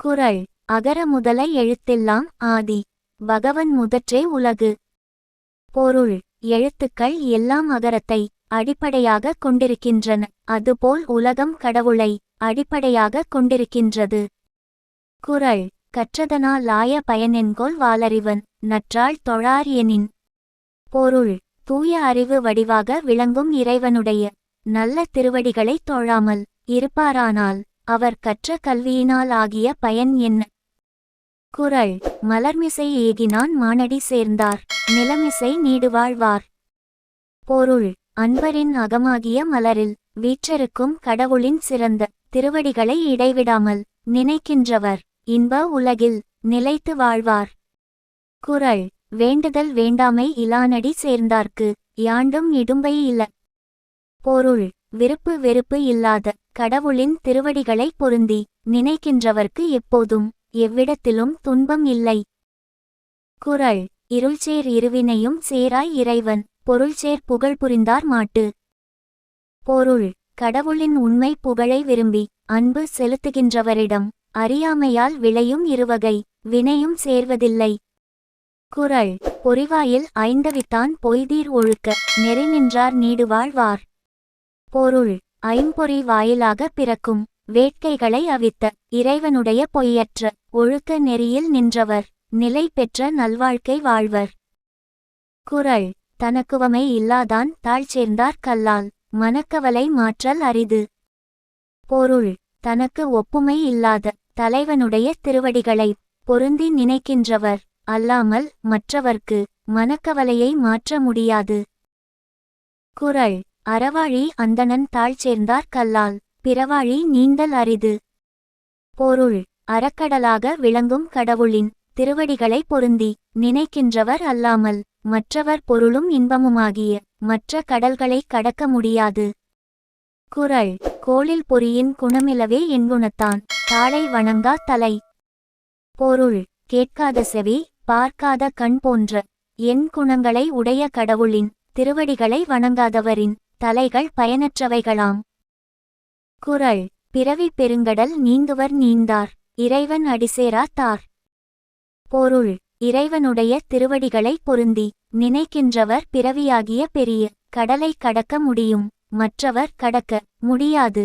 குறள் அகர முதல எழுத்தெல்லாம் ஆதி பகவன் முதற்றே உலகு. பொருள் எழுத்துக்கள் எல்லாம் அகரத்தை அடிப்படையாக கொண்டிருக்கின்றன அதுபோல் உலகம் கடவுளை அடிப்படையாக கொண்டிருக்கின்றது. குறள் கற்றதனாலாய பயனென்கொள் வாலறிவன் நற்றாள் தொழார் எனின். பொருள் தூய அறிவு வடிவாக விளங்கும் இறைவனுடைய நல்ல திருவடிகளை தொழாமல் இருப்பாரானால் அவர் கற்ற கல்வியினால் ஆகிய பயன் என்ன? குறள் மலர்மிசை ஏகினான் மானடி சேர்ந்தார் நிலமிசை நீடுவாழ்வார். பொருள் அன்பரின் அகமாகிய மலரில் வீற்றருக்கும் கடவுளின் சிறந்த திருவடிகளை இடைவிடாமல் நினைக்கின்றவர் இன்ப உலகில் நிலைத்து வாழ்வார். குறள் வேண்டுதல் வேண்டாமை இலானடி சேர்ந்தார்க்கு யாண்டும் இடும்பை இல. பொருள் விருப்பு வெறுப்பு இல்லாத கடவுளின் திருவடிகளை பொருந்தி நினைக்கின்றவர்க்கு எப்போதும் எவ்விடத்திலும் துன்பம் இல்லை. குறள் இருள்சேர் இருவினையும் சேராய் இறைவன் பொருள்சேர் புகழ் புரிந்தார் மாட்டு. பொருள் கடவுளின் உண்மை புகழை விரும்பி அன்பு செலுத்துகின்றவரிடம் அறியாமையால் விளையும் இருவகை வினையும் சேர்வதில்லை. குறள் பொறிவாயில் ஐந்தவித்தான் பொய்தீர் ஒழுக்க நெறி நின்றார் நீடுவாழ்வார். பொருள் ஐம்பொறி வாயிலாக பிறக்கும். வேட்கைகளை அவித்த இறைவனுடைய பொய்யற்ற ஒழுக்க நெறியில் நின்றவர் நிலை பெற்ற நல்வாழ்க்கை வாழ்வர். குறள் தனக்குவமை இல்லாதான் தாழ் சேர்ந்தார் கல்லால் மனக்கவலை மாற்றல் அரிது. பொருள் தனக்கு ஒப்புமை இல்லாத தலைவனுடைய திருவடிகளை பொருந்தி நினைக்கின்றவர் அல்லாமல் மற்றவர்க்கு மனக்கவலையை மாற்ற முடியாது. குறள் அறவாழி அந்தணன் தாழ் சேர்ந்தார் கல்லால். பிறவாழி நீந்தல் அரிது. பொருள் அறக்கடலாக விளங்கும் கடவுளின் திருவடிகளை பொருந்தி நினைக்கின்றவர் அல்லாமல் மற்றவர் பொருளும் இன்பமுமாகிய மற்ற கடல்களைக் கடக்க முடியாது. குரல் கோளில் பொறியின் குணமிலவே என்குணத்தான் தாளை வணங்கா தலை. பொருள் கேட்காத செவி பார்க்காத கண் போன்ற என் குணங்களை உடைய கடவுளின் திருவடிகளை வணங்காதவரின் தலைகள் பயனற்றவைகளாம். குறள் பிறவி பெருங்கடல் நீந்துவர் நீந்தார் இறைவன் அடிசேரா தார். பொருள் இறைவனுடைய திருவடிகளை பொருந்தி நினைக்கின்றவர் பிறவியாகிய பெரிய கடலை கடக்க முடியும் மற்றவர் கடக்க முடியாது.